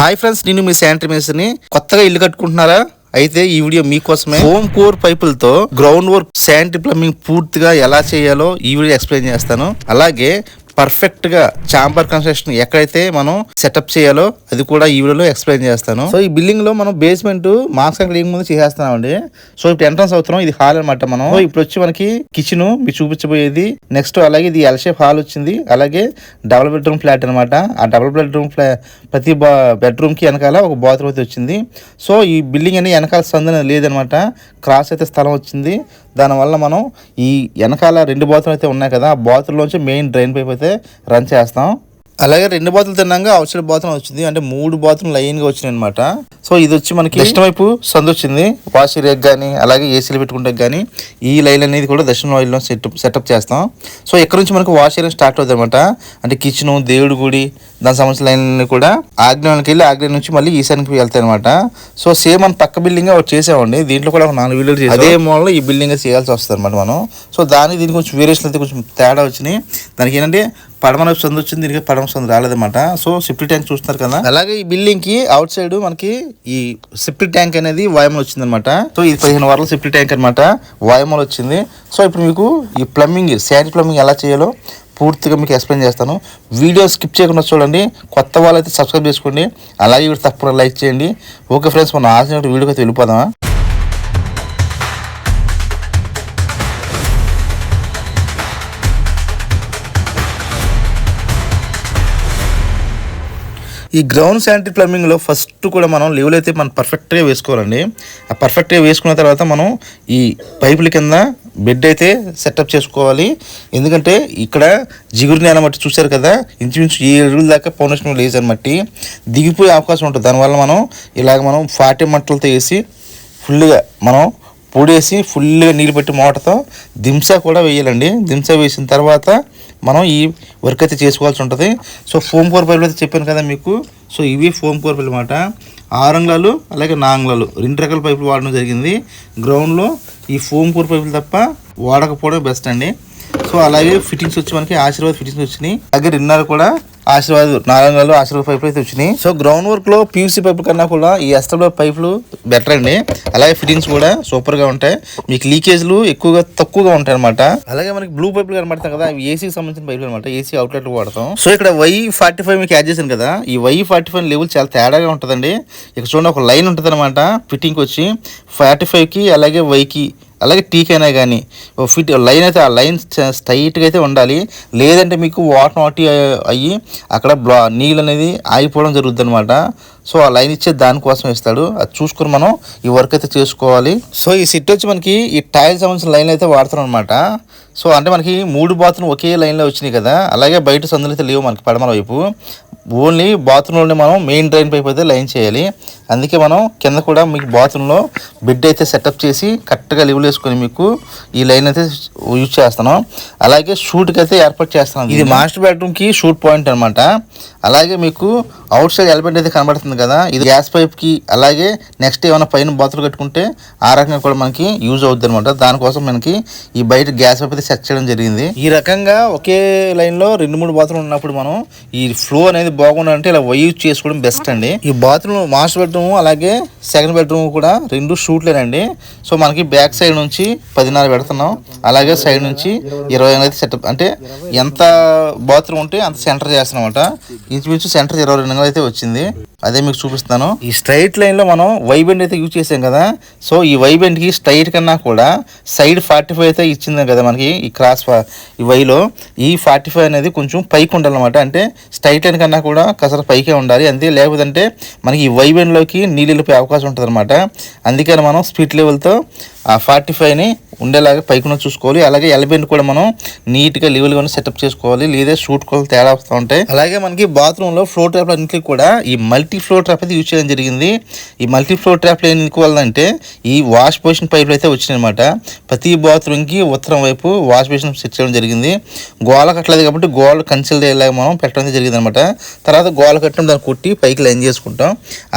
Hi friends నేను మీ sanitary మేస్త్రిని. కొత్తగా ఇల్లు కట్టుకుంటున్నారా? అయితే ఈ వీడియో మీకోసమే హోమ్ కోర్ పైపులతో గ్రౌండ్ వర్క్ శానిటరీ ప్లంబింగ్ పూర్తిగా ఎలా చేయాలో ఈ వీడియో ఎక్స్ప్లెయిన్ చేస్తాను. అలాగే పర్ఫెక్ట్గా చాంబర్ కన్స్ట్రక్షన్ ఎక్కడైతే మనం సెటప్ చేయాలో అది కూడా ఈ వీడియోలో ఎక్స్ప్లెయిన్ చేస్తాను. సో ఈ బిల్డింగ్లో మనం బేస్మెంట్ మాస్క్ క్లీన్ ముందు చేసేస్తున్నామండి. సో ఇప్పుడు ఎంట్రన్స్ అవుతున్నాం ఇది హాల్ అన్నమాట మనం. ఇప్పుడు వచ్చి మనకి కిచెన్ మీకు చూపించబోయేది. నెక్స్ట్ అలాగే ఇది ఎల్ షేప్ హాల్ వచ్చింది. అలాగే డబుల్ బెడ్రూమ్ ఫ్లాట్ అన్నమాట. ఆ డబుల్ బెడ్రూమ్ ఫ్లా ప్రతి బెడ్రూమ్కి వెనకాల ఒక బాత్రూమ్ అయితే వచ్చింది. సో ఈ బిల్డింగ్ అనేది వెనకాల సందన లేదనమాట క్రాస్ అయితే స్థలం వచ్చింది. దానివల్ల మనం ఈ వెనకాల రెండు బాతులు అయితే ఉన్నాయి కదా. ఆ బాతుల్లోంచి మెయిన్ డ్రైన్ పైప్ అయితే రన్ చేస్తాం. అలాగే రెండు బాతులు తిన్నాక అవుట్ సైడ్ బాత్రూమ్ వచ్చింది. అంటే మూడు బాత్రూమ్ లైన్గా వచ్చినాయి అనమాట సో ఇది వచ్చి మనకి దక్షిణ వైపు సందు వచ్చింది. వాష్ ఏరియాకి కానీ అలాగే ఏసీలు పెట్టుకుంటే కానీ ఈ లైన్ అనేది కూడా దక్షిణ వైపులో సెటప్ సెటప్ చేస్తాం. సో ఇక్కడ నుంచి మనకు వాష్ ఏరియా స్టార్ట్ అవుతుంది అనమాట అంటే కిచెన్ దేవుడి గుడి దానికి సంబంధించిన లైన్ కూడా ఆగ్నేయానికి వెళ్ళి ఆగ్నేయం నుంచి మళ్ళీ ఈశాన్యకి వెళ్తాయి అనమాట సో సేమ్ మన పక్క బిల్డింగ్ ఒకటి చేసామండి. దీంట్లో కూడా ఒక నాలుగు చేసాం. అదే మోడల్ ఈ బిల్డింగ్ చేయాల్సి వస్తుంది అనమాట మనం. సో దానికి దీనికి కొంచెం వేరియేషన్ అయితే కొంచెం తేడా వచ్చినాయి. దానికి ఏంటంటే పడమర సందు వచ్చింది దీనికి పడమ సందు రాలేదన్నమాట. సో సిఫ్టీ ట్యాంక్ చూస్తున్నారు కదా. అలాగే ఈ బిల్డింగ్కి అవుట్ సైడ్ మనకి ఈ సిఫ్టీ ట్యాంక్ అనేది వాయుమల్ వచ్చింది అనమాట సో ఇది పదిహేను వారాల సిఫ్టీ ట్యాంక్ అనమాట వాయుమల్ వచ్చింది. సో ఇప్పుడు మీకు ఈ ప్లంబింగ్ శానిటరీ ప్లంబింగ్ ఎలా చేయాలో పూర్తిగా మీకు ఎక్స్ప్లెయిన్ చేస్తాను. వీడియో స్కిప్ చేయకుండా చూడండి. కొత్త వాళ్ళైతే సబ్స్క్రైబ్ చేసుకోండి. అలాగే వీడు తప్పకుండా లైక్ చేయండి. ఓకే ఫ్రెండ్స్ మనం ఆశించిన వీడియోకి అయితే వెళ్ళిపోదామా? ఈ గ్రౌండ్ శానిటరీ ప్లంబింగ్లో ఫస్ట్ కూడా మనం లెవెల్ అయితే మనం పర్ఫెక్ట్గా వేసుకోవాలండి. ఆ పర్ఫెక్ట్గా వేసుకున్న తర్వాత మనం ఈ పైపుల కింద బెడ్ అయితే సెటప్ చేసుకోవాలి. ఎందుకంటే ఇక్కడ జిగురు నేల మట్టి చూశారు కదా ఇంచుమించు ఏ అడుగుల దాకా ఫౌండేషన్ లేజర్ మట్టి. దిగిపోయే అవకాశం ఉంటుంది. దానివల్ల మనం ఇలాగ మనం ఫాటి మట్టలతో వేసి ఫుల్గా మనం పొడేసి ఫుల్గా నీళ్ళు పెట్టి మోటతో దింసా కూడా వేయాలండి. దింసా వేసిన తర్వాత మనం ఈ వర్క్ అయితే చేసుకోవాల్సి ఉంటుంది. సో ఫోమ్ కూర పైపులు అయితే చెప్పాను కదా మీకు. సో ఇవి ఫోమ్ కూర పైపులు అనమాట ఆరంగ్లాలు అలాగే నాంగ్లాలు రెండు రకాల పైపులు వాడడం జరిగింది. గ్రౌండ్లో ఈ ఫోమ్ కూర పైపులు తప్ప వాడకపోవడం బెస్ట్ అండి. సో అలాగే ఫిట్టింగ్స్ వచ్చి మనకి ఆశీర్వాద్ ఫిట్టింగ్స్ వచ్చినాయి. అలాగే రిన్నర్ కూడా ఆశీర్వాద్ నారాయణలో ఆశీర్వాద్ పైపులు అయితే వచ్చినాయి. సో గ్రౌండ్ వర్క్లో పీవీసీ పైపుల కన్నా కూడా ఈ ఎస్టబ్లో పైపులు బెటర్ అండి. అలాగే ఫిట్టింగ్స్ కూడా సూపర్గా ఉంటాయి. మీకు లీకేజ్లు ఎక్కువగా తక్కువగా ఉంటాయి అనమాట అలాగే మనకి బ్లూ పైపులు కనబడతాం కదా అవి ఏసీకి సంబంధించిన పైపులు అనమాట ఏసీ అవుట్లెట్ వాడతాం. సో ఇక్కడ వై ఫార్టీ ఫైవ్ మీకు యాడ్ చేశాను కదా. ఈ వై ఫార్టీ ఫైవ్ లెవెల్ చాలా తేడాగా ఉంటుందండి. ఇక్కడ చూడండి ఒక లైన్ ఉంటుంది అనమాట ఫిట్టింగ్ వచ్చి ఫార్టీ ఫైవ్కి అలాగే వైకి అలాగే టీకైనా కానీ ఓ ఫిట్ లైన్ అయితే ఆ లైన్ స్ట్రైట్గా అయితే ఉండాలి. లేదంటే మీకు వాటర్ వాటి అయ్యి అక్కడ బ్లా నీళ్ళు అనేది ఆగిపోవడం జరుగుతుంది అనమాట సో ఆ లైన్ ఇచ్చే దానికోసం ఇస్తాడు. అది చూసుకొని మనం ఈ వర్క్ అయితే చేసుకోవాలి. సో ఈ సిట్ వచ్చి మనకి ఈ టైల్ సంబంధించిన లైన్ అయితే వాడుతున్నాం అనమాట సో అంటే మనకి మూడు బాత్రూమ్ ఒకే లైన్లో వచ్చినాయి కదా. అలాగే బయట సందులు అయితే లేవు మనకి పడమల వైపు. ఓన్లీ బాత్రూంలోనే మనం మెయిన్ డ్రైన్ పైపు అయితే లైన్ చేయాలి. అందుకే మనం కింద కూడా మీకు బాత్రూంలో బెడ్ అయితే సెటప్ చేసి కరెక్ట్గా లెవెల్ వేసుకొని మీకు ఈ లైన్ అయితే యూజ్ చేస్తున్నాం. అలాగే షూట్కి అయితే ఏర్పాటు చేస్తున్నాం ఇది మాస్టర్ బెడ్రూమ్కి షూట్ పాయింట్ అనమాట అలాగే మీకు అవుట్ సైడ్ ఎలిమెంట్ అయితే కనబడుతుంది కదా ఇది గ్యాస్ పైప్కి అలాగే నెక్స్ట్ ఏమైనా పైన బాతులు కట్టుకుంటే ఆ రకంగా కూడా మనకి యూజ్ అవుతుంది అనమాట దానికోసం మనకి ఈ బయట గ్యాస్ పైప్ అయితే సెట్ చేయడం జరిగింది. ఈ రకంగా ఒకే లైన్లో రెండు మూడు బాత్రూమ్ ఉన్నప్పుడు మనం ఈ ఫ్లో అనేది బాగుండాలంటే ఇలా వై యూజ్ చేసుకోవడం బెస్ట్ అండి. ఈ బాత్రూమ్ మాస్టర్ బెడ్రూమ్ అలాగే సెకండ్ బెడ్రూమ్ కూడా రెండు షూట్లేనండి. సో మనకి బ్యాక్ సైడ్ నుంచి పదిన్నర పెడుతున్నాం. అలాగే సైడ్ నుంచి ఇరవై ఎనిమిది సెటప్. అంటే ఎంత బాత్రూమ్ ఉంటే అంత సెంటర్ చేస్తున్నాం అనమాట ఇంచుమించు సెంటర్ ఇరవై రెండు అయితే వచ్చింది. అదే మీకు చూపిస్తాను ఈ స్ట్రైట్ లైన్లో మనం వైబెండ్ అయితే యూజ్ చేసాం కదా. సో ఈ వైబెండ్కి స్ట్రైట్ కన్నా కూడా సైడ్ ఫార్టీ ఫైవ్ అయితే ఇచ్చింది కదా మనకి ఈ క్రాస్ ఈ వైలో ఈ ఫార్టీ ఫైవ్ అనేది కొంచెం పైకి ఉండాలన్నమాట. అంటే స్ట్రైట్ లైన్ కన్నా కూడా కసర పైకే ఉండాలి. అంతే లేకపోతే మనకి ఈ వైబెండ్ లోకి నీళ్ళు వెళ్ళిపోయే అవకాశం ఉంటుంది అనమాట అందుకని మనం స్పీడ్ లెవెల్తో ఆ ఫార్టీ ఫైవ్ని ఉండేలాగా పైకున్న చూసుకోవాలి. అలాగే ఎలబెండ్ కూడా మనం నీట్గా లెవెల్గా సెటప్ చేసుకోవాలి. లేదా షూట్ కూడా తేడా వస్తూ ఉంటాయి. అలాగే మనకి బాత్రూంలో ఫ్లో ట్రాప్లు అన్నింటికి కూడా ఈ మల్టీ ఫ్లో ట్రాప్ అయితే యూజ్ చేయడం జరిగింది. ఈ మల్టీ ఫ్లో ట్రాప్ ఎందుకు వల్లంటే ఈ వాష్ బేసిన్ పైపులు అయితే వచ్చినాయన్నమాట ప్రతి బాత్రూమ్కి ఉత్తరం వైపు వాష్ బేసిన్ సెట్ చేయడం జరిగింది. గోల కట్టలేదు కాబట్టి గోల కన్సిల్ అయ్యేలాగా మనం పెట్టడం జరిగింది అనమాట తర్వాత గోల కట్టడం దాన్ని కొట్టి పైకి లైన్ చేసుకుంటాం.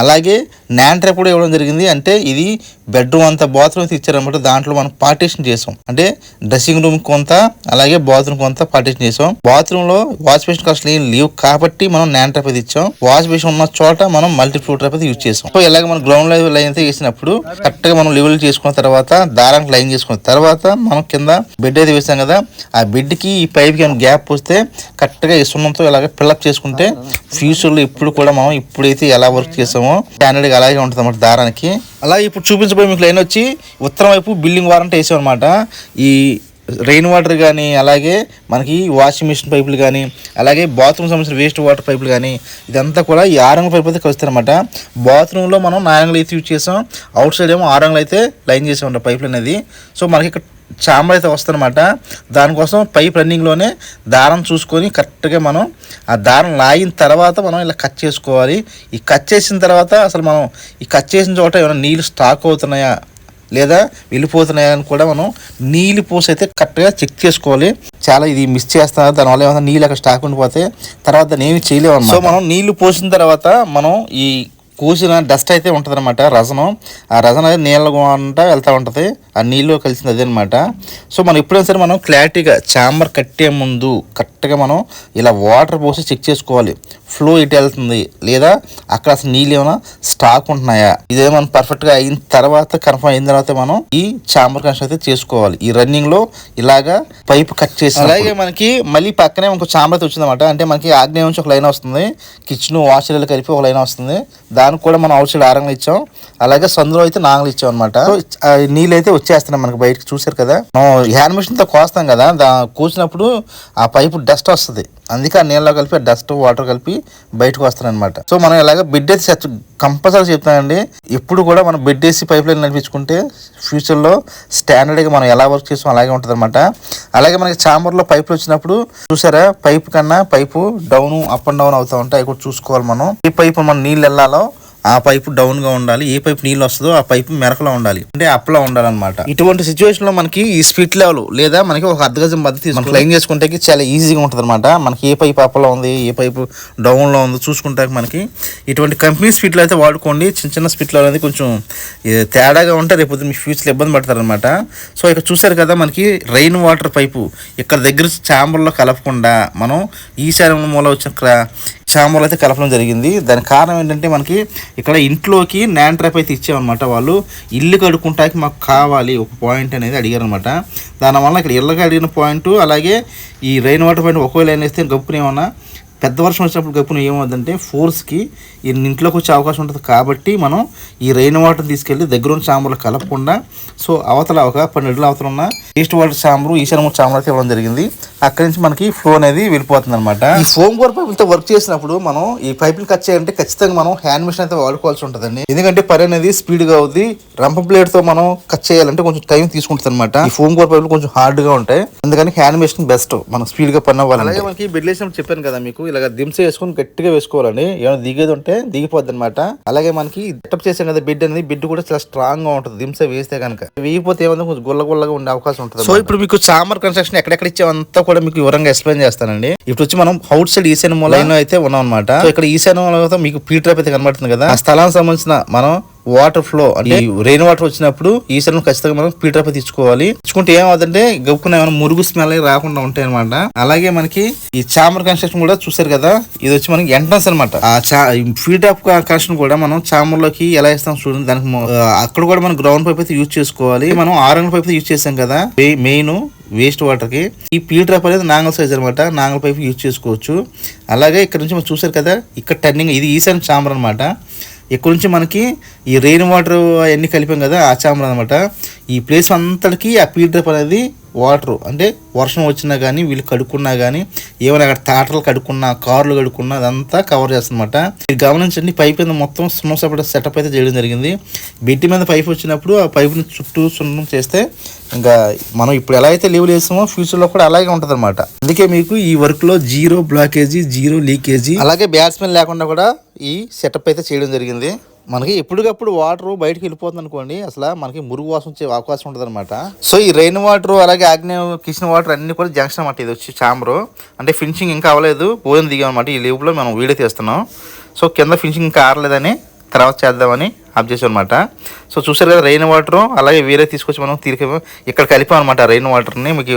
అలాగే నాన్ ట్రాప్ కూడా ఇవ్వడం జరిగింది. అంటే ఇది బెడ్రూమ్ అంత బాత్రూమ్ అయితే ఇచ్చారు అనమాట దాంట్లో మనం పార్టీషన్ చేసాం. అంటే డ్రెస్సింగ్ రూమ్ కొంత అలాగే బాత్రూమ్ కొంత పార్టీషన్ చేసాం. బాత్రూమ్లో వాష్ బేసిన్ అసలు ఏం లేవు కాబట్టి మనం నాన్ ట్రాప్ అయితే ఇచ్చాం. వాష్ బేసిన్ ఉన్న చోట మనం మల్టీ ఫ్లో ట్రాప్ అయితే యూజ్ చేసాం. సో ఇలాగ మనం గ్రౌండ్ లెవెల్ అయితే వేసినప్పుడు కరెక్ట్గా మనం లెవెల్ చేసుకున్న తర్వాత దారానికి లైన్ చేసుకున్న తర్వాత మనం కింద బెడ్ అయితే వేసాం కదా ఆ బెడ్కి ఈ పైప్కి గ్యాప్ వస్తే కరెక్ట్గా ఈ సున్నంతో ఇలాగ ఫిల్అప్ చేసుకుంటే ఫ్యూచర్లో ఇప్పుడు కూడా మనం ఇప్పుడైతే ఎలా వర్క్ చేసామో స్టాండర్డ్గా అలాగే ఉంటుంది అన్నమాట దారానికి. అలాగే ఇప్పుడు చూపించబోయే మీకు లైన్ వచ్చి ఉత్తరం వైపు బిల్డింగ్ వారంట్ వేసామన్నమాట. ఈ రెయిన్ వాటర్ కానీ అలాగే మనకి వాషింగ్ మిషన్ పైపులు కానీ అలాగే బాత్రూమ్ సంబంధించిన వేస్ట్ వాటర్ పైపులు కానీ ఇదంతా కూడా ఈ ఆరంగ పైపు అయితే కలుస్తారనమాట బాత్రూంలో మనం నారంగులు అయితే యూజ్ చేసాం. అవుట్ సైడ్ ఏమో ఆరంగులు అయితే లైన్ చేసామంట పైపులు అనేది. సో మనకి ఇక్కడ చాంబర్ అయితే వస్తుందన్నమాట. దానికోసం పైప్ రన్నింగ్లోనే దారం చూసుకొని కరెక్ట్గా మనం ఆ దారం లాగిన తర్వాత మనం ఇలా కట్ చేసుకోవాలి. ఈ కట్ చేసిన తర్వాత అసలు మనం ఈ కట్ చేసిన చోట ఏమైనా నీళ్ళు స్టాక్ అవుతున్నాయా? లేదా వెళ్ళిపోతున్నాయా అని కూడా మనం నీళ్ళు పోసి అయితే కరెక్ట్గా చెక్ చేసుకోవాలి. చాలా ఇది మిస్ చేస్తున్నారు. దానివల్ల ఏమైనా నీళ్ళు అక్కడ స్టాక్ ఉండిపోతే తర్వాత దాన్ని ఏమి చేయలేము సో మనం నీళ్ళు పోసిన తర్వాత మనం ఈ కూసిన డస్ట్ అయితే ఉంటుంది అనమాట రసనం ఆ రసం అనేది నీళ్ళ గుండా వెళ్తూ ఉంటుంది. ఆ నీళ్ళు కలిసింది అదే అనమాట సో మనం ఎప్పుడైనా సరే మనం క్లారిటీగా చాంబర్ కట్టే ముందు కరెక్ట్గా మనం ఇలా వాటర్ పోసి చెక్ చేసుకోవాలి. ఫ్లో ఇటు వెళ్తుంది? లేదా అక్కడ అసలు నీళ్ళు ఏమైనా స్టాక్ ఉంటున్నాయా? ఇదే మనం పర్ఫెక్ట్గా అయిన తర్వాత కన్ఫర్మ్ అయిన తర్వాత మనం ఈ చాంబర్ కనెక్షన్ అయితే చేసుకోవాలి. ఈ రన్నింగ్లో ఇలాగా పైప్ కట్ చేసి అలాగే మనకి మళ్ళీ పక్కనే ఇంకో చాంబర్ అయితే వచ్చిందన్నమాట. అంటే మనకి ఆగ్నేయం నుంచి ఒక లైన్ వస్తుంది. కిచెన్ వాష్ కలిపి ఒక లైన్ వస్తుంది. దాని దానికి కూడా మనం అవుట్ సైడ్ ఆరంగులు ఇచ్చాం. అలాగే సందులో అయితే నాగలు ఇచ్చాం అనమాట నీళ్ళు అయితే వచ్చేస్తున్నాయి మనకి బయటకు చూసారు కదా. మనం హ్యాండ్ మిషన్తో కోస్తాం కదా దా కూర్చున్నప్పుడు ఆ పైపు డస్ట్ వస్తుంది. అందుకే ఆ నీళ్ళలో కలిపి డస్ట్ వాటర్ కలిపి బయటకు వస్తానమాట సో మనం ఇలాగ బిడ్డ అయితే కంపల్సరీ చెప్తానండి. ఎప్పుడు కూడా మనం బిడ్ వేసి పైప్ లైన్ నడిపించుకుంటే ఫ్యూచర్లో స్టాండర్డ్గా మనం ఎలా వర్క్ చేసాం అలాగే ఉంటుంది అనమాట అలాగే మనకి చాంబర్లో పైపులు వచ్చినప్పుడు చూసారా పైప్ కన్నా pipe down up and down అవుతూ ఉంటాయి. అవి కూడా చూసుకోవాలి మనం. ఈ పైపు మనం నీళ్ళు వెళ్ళాలో ఆ పైపు డౌన్గా ఉండాలి ఏ పైపు నీళ్ళు వస్తుందో ఆ పైపు మెరకలో ఉండాలి. అంటే అప్లో ఉండాలన్నమాట. ఇటువంటి సిచ్యువేషన్లో మనకి ఈ స్పీడ్ లెవెల్ లేదా మనకి ఒక అర్ధ గజం మద్దతు మనం క్లైమ్ చేసుకుంటే చాలా ఈజీగా ఉంటుంది అనమాట మనకి ఏ పైపు అప్లో ఉంది ఏ పైపు డౌన్లో ఉంది చూసుకుంటే మనకి ఇటువంటి కంపెనీ స్పీడ్లు అయితే వాడుకోండి. చిన్న చిన్న స్పీడ్లు అనేది కొంచెం తేడాగా ఉంటే రేపు మీ ఫ్యూచర్లో ఇబ్బంది పడతారనమాట సో ఇక్కడ చూసారు కదా మనకి రెయిన్ వాటర్ పైపు. ఇక్కడ దగ్గర ఛాంబర్లో కలపకుండా మనం ఈ మూల వచ్చిన ఛాంబర్లో అయితే కలపడం జరిగింది. దానికి కారణం ఏంటంటే మనకి ఇక్కడ ఇంట్లోకి నాన్ ట్రాప్ అయితే ఇచ్చామన్నమాట వాళ్ళు. ఇల్లు కడుక్కుంటాకి మాకు కావాలి ఒక పాయింట్ అనేది అడిగారు అనమాట దానివల్ల ఇక్కడ ఇళ్ళకి అడిగిన పాయింట్ అలాగే ఈ రెయిన్ వాటర్ పాయింట్ ఒకవేళ అనేస్తే వేస్తే పెద్ద వర్షం వచ్చినప్పుడు గప్పున ఏమవుతుందంటే ఫోర్స్కి ఇంట్లోకి వచ్చే అవకాశం ఉంటుంది. కాబట్టి మనం ఈ రెయిన్ వాటర్ తీసుకెళ్ళి దగ్గర ఉన్న చాంబర్లు కలపకుండా సో అవతల ఒక పన్నెండు అవతల ఉన్న ఈస్ట్ వాటర్ చాంబరు ఈశాన్య చాంబర్ అయితే ఇవ్వడం జరిగింది. అక్కడి నుంచి మనకి ఫ్లో అనేది వెళ్ళిపోతుంది అనమాట ఈ ఫోమ్ కోర్ పైపులతో వర్క్ చేసినప్పుడు మనం ఈ పైపులు కట్ చేయాలంటే ఖచ్చితంగా మనం హ్యాండ్ మిషన్ అయితే వాడుకోవాల్సి ఉంటుందండి. ఎందుకంటే పని అనేది స్పీడ్గా అవుద్ది రంప బ్లేడ్తో మనం కట్ చేయాలంటే కొంచెం టైం తీసుకుంటుంది అనమాట ఈ ఫోమ్ కోర్ పైపులు కొంచెం హార్డ్గా ఉంటాయి. అందుకని హ్యాండ్ మిషన్ బెస్ట్ మనం స్పీడ్గా పని అవ్వాలి అలాగే మనకి బెడ్ వేసినప్పుడు చెప్పాను కదా మీకు ఇలాగ దింస వేసుకొని గట్టిగా వేసుకోవాలండి. ఏమైనా దిగేది ఉంటే దిగిపోద్ది అనమాట అలాగే మనకి సెటప్ చేసాం కదా బెడ్ అనేది బెడ్ కూడా చాలా స్ట్రాంగ్గా ఉంటుంది దింస వేస్తే కనుక వేయకపోతే ఏమైనా కొంచెం గుల్ల గుల్లగా ఉండే అవకాశం ఉంటుంది సో ఇప్పుడు మీకు చామర్ కన్స్ట్రక్షన్ ఎక్కడెక్కడ ఇచ్చామంతా కూడా మీకు వివరంగా ఎక్స్ప్లెయిన్ చేస్తానండి. ఇప్పుడు వచ్చి మనం అవుట్ సైడ్ ఈశాన్య లైన్లో అయితే ఉన్నాం అనమాట ఇక్కడ ఈశాన్య మీకు పీటర్ అయితే కనబడుతుంది కదా. ఆ స్థలానికి సంబంధించిన మనం వాటర్ ఫ్లో అంటే రెయిన్ వాటర్ వచ్చినప్పుడు ఈసారి ఖచ్చితంగా మనం ఫిల్టర్ పై తెచ్చుకోవాలి తెచ్చుకుంటే ఏమవుతుందంటే గప్పున ఏమైనా మురుగు స్మెల్ రాకుండా ఉంటాయి అనమాట అలాగే మనకి ఈ చామర్ కన్స్ట్రక్షన్ కూడా చూసారు కదా ఇది వచ్చి మనకి ఎంట్రన్స్ అనమాట ఆ చా ఫీడ్ అప్ కూడా మనం చామర్లోకి ఎలా ఇస్తాం చూడండి. దానికి అక్కడ కూడా మనం గ్రౌండ్ పైప్ అయితే యూజ్ చేసుకోవాలి. మనం ఆరంగ పైప్ అయితే యూజ్ చేసాం కదా. మెయిన్ వేస్ట్ వాటర్కి. ఈ పీ డ్రాప్ అనేది నాంగల్ సైజ్ అనమాట నాంగల్ పైప్ యూజ్ చేసుకోవచ్చు. అలాగే ఇక్కడ నుంచి మనం చూసారు కదా ఇక్కడ టర్నింగ్ ఇది ఈశాన్ చాంబర్ అనమాట ఇక్కడ నుంచి మనకి ఈ రెయిన్ వాటర్ అవన్నీ కలిపాం కదా ఆ చాంబర్ అనమాట ఈ ప్లేస్ అంతటికి ఆ పీ డ్రప్ అనేది వాటర్. అంటే వర్షం వచ్చినా కానీ వీళ్ళు కడుక్కున్నా కానీ ఏమైనా అక్కడ తాటలు కడుక్కున్నా కార్లు కడుక్కున్నా అదంతా కవర్ చేస్తుందన్నమాట. మీరు గమనించండి పైప్ మీద మొత్తం సున్నం సపరేట్ సెటప్ అయితే చేయడం జరిగింది. బెడ్ మీద పైప్ వచ్చినప్పుడు ఆ పైపుని చుట్టూ సున్నం చేస్తే ఇంకా మనం ఇప్పుడు ఎలా అయితే లీవ్ చేస్తామో ఫ్యూచర్లో కూడా అలాగే ఉంటుంది అనమాట అందుకే మీకు ఈ వర్క్లో జీరో బ్లాకేజీ జీరో లీకేజీ అలాగే బ్యాట్స్మెన్ లేకుండా కూడా ఈ సెటప్ అయితే చేయడం జరిగింది. మనకి ఎప్పటికప్పుడు వాటర్ బయటకు వెళ్ళిపోతుంది అనుకోండి అసలు మనకి మురుగు వాసన వచ్చే అవకాశం ఉంటుంది అనమాట సో ఈ రెయిన్ వాటర్ అలాగే ఆగ్నే కిచెన్ వాటర్ అన్ని కూడా జంక్షన్ అనమాట ఇది వచ్చి చాంబరు అంటే ఫినిషింగ్ ఇంకా అవ్వలేదు. భోజనం దిగామన్నమాట ఈ లీవ్లో మనం వీడియో తీస్తున్నాం. సో కింద ఫినిషింగ్ ఇంకా ఆరలేదని తర్వాత చేద్దామని ఆఫ్ చేసాం అనమాట సో చూసారు కదా రెయిన్ వాటర్ అలాగే వేరే తీసుకొచ్చి మనం తీరిక ఇక్కడ కలిపాం అనమాట రెయిన్ వాటర్ని మీకు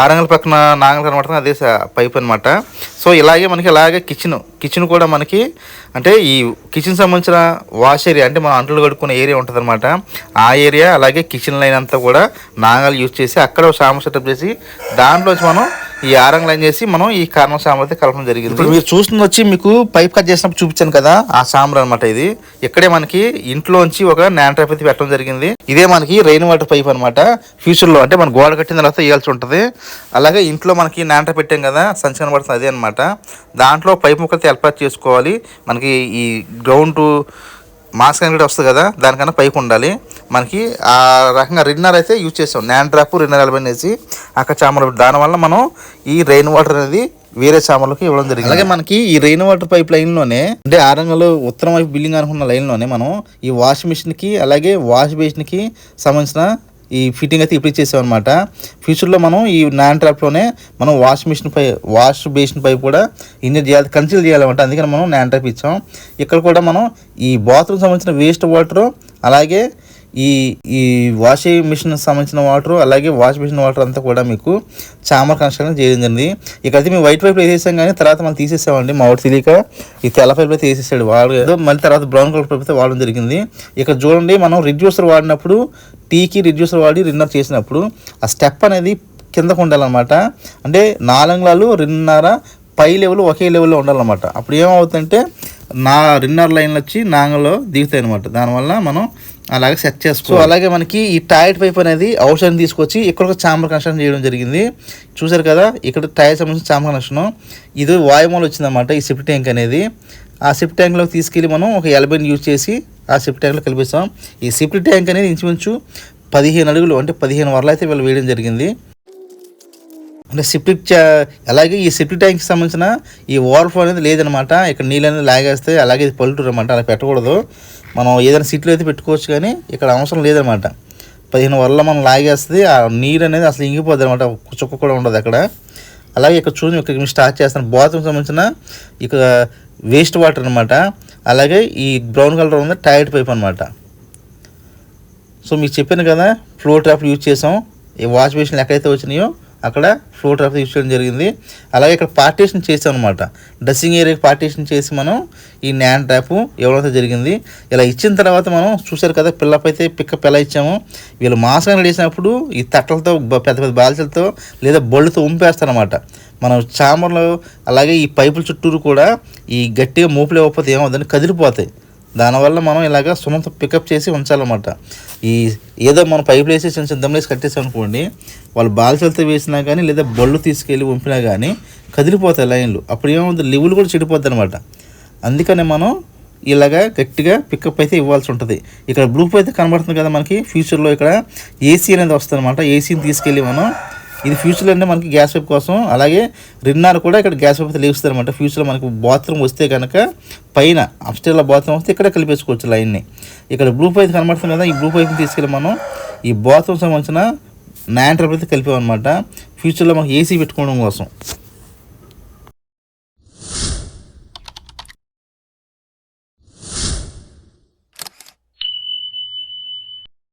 ఆరంగల పక్కన నాగల కనబడుతుంది అదే పైప్ అనమాట సో ఇలాగే మనకి ఇలాగే కిచెన్ కిచెన్ కూడా మనకి అంటే ఈ కిచెన్ సంబంధించిన వాష్ ఏరియా అంటే మనం అంటలు కడుక్కునే ఏరియా ఉంటుంది అనమాట ఆ ఏరియా అలాగే కిచెన్ లైన్ అంతా కూడా నాగలు యూజ్ చేసి అక్కడ సామ సెటప్ చేసి దాంట్లోంచి మనం ఈ ఆరంగ లైన్ చేసి మనం ఈ కారణం సాంబార్ కలపడం జరిగింది. ఇప్పుడు మీరు చూస్తుంది వచ్చి మీకు పైప్ కట్ చేసినప్పుడు చూపించాను కదా? ఆ సాంబార్ అనమాట ఇది. ఇక్కడే మనకి ఇంట్లోంచి ఒక నాన్ అయితే పెట్టడం జరిగింది. ఇదే మనకి రెయిన్ వాటర్ పైప్ అనమాట ఫ్యూచర్లో అంటే మన గోడ కట్టిన తర్వాత వేయాల్సి ఉంటుంది. అలాగే ఇంట్లో మనకి నాన్ పెట్టాం కదా? సంచి కనబడుతుంది అదే అనమాట దాంట్లో పైప్ ముక్కలతో ఏర్పాటు చేసుకోవాలి. మనకి ఈ గ్రౌండ్ మాస్క్ అనేది కూడా వస్తుంది కదా దానికన్నా పైకి ఉండాలి. మనకి ఆ రకంగా రిన్నర్ అయితే యూజ్ చేస్తాం. నాన్ డ్రాప్ రిన్నర్ ఎలబెన్ వేసి అక్కడ చామలు దానివల్ల మనం ఈ రెయిన్ వాటర్ అనేది వేరే చామలకు ఇవ్వడం జరిగింది. అలాగే మనకి ఈ రెయిన్ వాటర్ పైప్ లైన్లోనే అంటే ఆరంగల్ ఉత్తరం వైపు బిల్డింగ్ అనుకున్న లైన్లోనే మనం ఈ వాష్ మిషన్కి అలాగే వాష్ బేసిన్కి సంబంధించిన ఈ ఫిట్టింగ్ అయితే ఇప్పుడు చేసాం అనమాట ఫ్యూచర్లో మనం ఈ నాన్ ట్రాప్లోనే మనం వాష్ మిషన్ పై వాష్ బేసిన్ పై కూడా ఇంజర్ చేయాలి కన్సిల్ చేయాలన్నమాట. అందుకని మనం నాన్ ట్రాప్ ఇచ్చాం. ఇక్కడ కూడా మనం ఈ బాత్రూమ్ సంబంధించిన వేస్ట్ వాటర్ అలాగే ఈ ఈ వాషింగ్ మిషన్ సంబంధించిన వాటర్ అలాగే వాష్ మిషన్ వాటర్ అంతా కూడా మీకు చామర్ కన్స్ట్రక్షన్ చేయడం జరిగింది. ఇక్కడైతే మేము వైట్ పైప్ వేసేసాం కానీ తర్వాత మనం తీసేసామండి. మా వాడు తెలియక ఈ తెల్ల పైప్ అయితే వేసేసాడు. వాడు ఏదో మళ్ళీ తర్వాత బ్రౌన్ కలర్ పైప్ అయితే వాడడం జరిగింది. ఇక్కడ చూడండి మనం రిడ్యూసర్ వాడినప్పుడు టీకి రిడ్యూసర్ వాడి రిన్నర్ చేసినప్పుడు ఆ స్టెప్ అనేది కిందకు ఉండాలన్నమాట. అంటే నాలంగులాలు రెండున్నర పై లెవెల్ ఒకే లెవెల్లో ఉండాలన్నమాట. అప్పుడు ఏమవుతుందంటే నా రిన్నర్ లైన్లు వచ్చి నాంగలో దిగుతాయి అనమాట దానివల్ల మనం అలాగే సెట్ చేసుకో సో అలాగే మనకి ఈ టైర్ పైప్ అనేది ఔషధం తీసుకొచ్చి ఇక్కడ ఒక చాంబర్ కనెక్షన్ చేయడం జరిగింది. చూసారు కదా ఇక్కడ టైర్ సంబంధించిన చాంబర్ కనెక్షన్ ఇది వాయుమూలు వచ్చిందన్నమాట ఈ సిఫ్ట్ ట్యాంక్ అనేది. ఆ సిఫ్ట్ ట్యాంక్లోకి తీసుకెళ్ళి మనం ఒక ఎలబెన్ యూజ్ చేసి ఆ సిఫ్ట్ ట్యాంక్లో కలిపిస్తాం. ఈ సిఫ్ట్ ట్యాంక్ అనేది ఇంచుమించు పదిహేను అడుగులు అంటే పదిహేను వరలు అయితే వీళ్ళు వేయడం జరిగింది. అంటే సిప్టిక్ అలాగే ఈ సిప్టిక్ ట్యాంక్కి సంబంధించిన ఈ ఓవర్ఫ్లో అనేది లేదనమాట ఇక్కడ నీళ్ళు అనేది లాగేస్తే అలాగే ఇది పల్లెటూరు అనమాట అలా పెట్టకూడదు. మనం ఏదైనా సిటీలో అయితే పెట్టుకోవచ్చు కానీ ఇక్కడ అవసరం లేదనమాట పదిహేను వరల మనం లాగేస్తుంది ఆ నీరు అనేది అసలు ఇంగిపోద్ది అనమాట చుక్క కూడా ఉండదు అక్కడ. అలాగే ఇక్కడ చూసి ఇక్కడ మేము స్టార్ట్ చేస్తాను బాత్రూమ్ సంబంధించిన ఇక వేస్ట్ వాటర్ అనమాట అలాగే ఈ బ్రౌన్ కలర్ ఉంది టైర్డ్ పైప్ అనమాట సో మీకు చెప్పాను కదా ఫ్లో ట్రాప్ యూజ్ చేసాం. ఈ వాష్ బేషన్లు ఎక్కడైతే వచ్చినాయో అక్కడ ఫ్లో ట్రాప్ యూజ్ చేయడం జరిగింది. అలాగే ఇక్కడ పార్టీషన్ చేసాం అనమాట డ్రెస్సింగ్ ఏరియాకి పార్టీషన్ చేసి మనం ఈ న్యాన్ ట్యాప్ ఇవ్వడం జరిగింది ఇలా ఇచ్చిన తర్వాత మనం చూసారు కదా పిల్లప్ అయితే పికప్ ఎలా ఇచ్చాము. వీళ్ళు మాసంగా నడిచినప్పుడు ఈ తట్టలతో పెద్ద పెద్ద బాల్చలతో లేదా బళ్ళుతో ఉంపేస్తారనమాట మనం చామర్లు అలాగే ఈ పైపుల చుట్టూరు కూడా ఈ గట్టిగా మోపులు ఇవ్వకపోతే ఏమవుతుందని కదిలిపోతాయి. దానివల్ల మనం ఇలాగ సున్నంతో పికప్ చేసి ఉంచాలన్నమాట. ఈ ఏదో మనం పైప్ వేసి చిన్న చిన్న దమ్లేసి కట్టేసాం అనుకోండి వాళ్ళు బాల్చలతో వేసినా కానీ లేదా బళ్ళు తీసుకెళ్ళి పంపినా కానీ కదిలిపోతాయి లైన్లు. అప్పుడు ఏమవుతుంది? లివులు కూడా చెడిపోద్ది అనమాట అందుకనే మనం ఇలాగా గట్టిగా పికప్ అయితే ఇవ్వాల్సి ఉంటుంది. ఇక్కడ బ్లూప్ అయితే కనబడుతుంది కదా మనకి. ఫ్యూచర్లో ఇక్కడ ఏసీ అనేది వస్తుంది అనమాట ఏసీని తీసుకెళ్ళి మనం ఇది ఫ్యూచర్లో అంటే మనకి గ్యాస్ పైప్ కోసం. అలాగే రిన్నార్ కూడా ఇక్కడ గ్యాస్ పైప్ లేపుస్తారు అనమాట ఫ్యూచర్లో మనకి బాత్రూమ్ వస్తే కనుక పైన అప్స్టేర్లో బాత్రూమ్ వస్తే ఇక్కడ కలిపేసుకోవచ్చు లైన్ని ఇక్కడ బ్లూ పైప్ కనబడుతుంది కదా ఈ బ్లూ పైప్ని తీసుకెళ్ళి మనం ఈ బాత్రూమ్ సంబంధించిన నాన్ ట్రబుల్ అయితే కలిపామన్నమాట. ఫ్యూచర్లో మనకి ఏసీ పెట్టుకోవడం కోసం.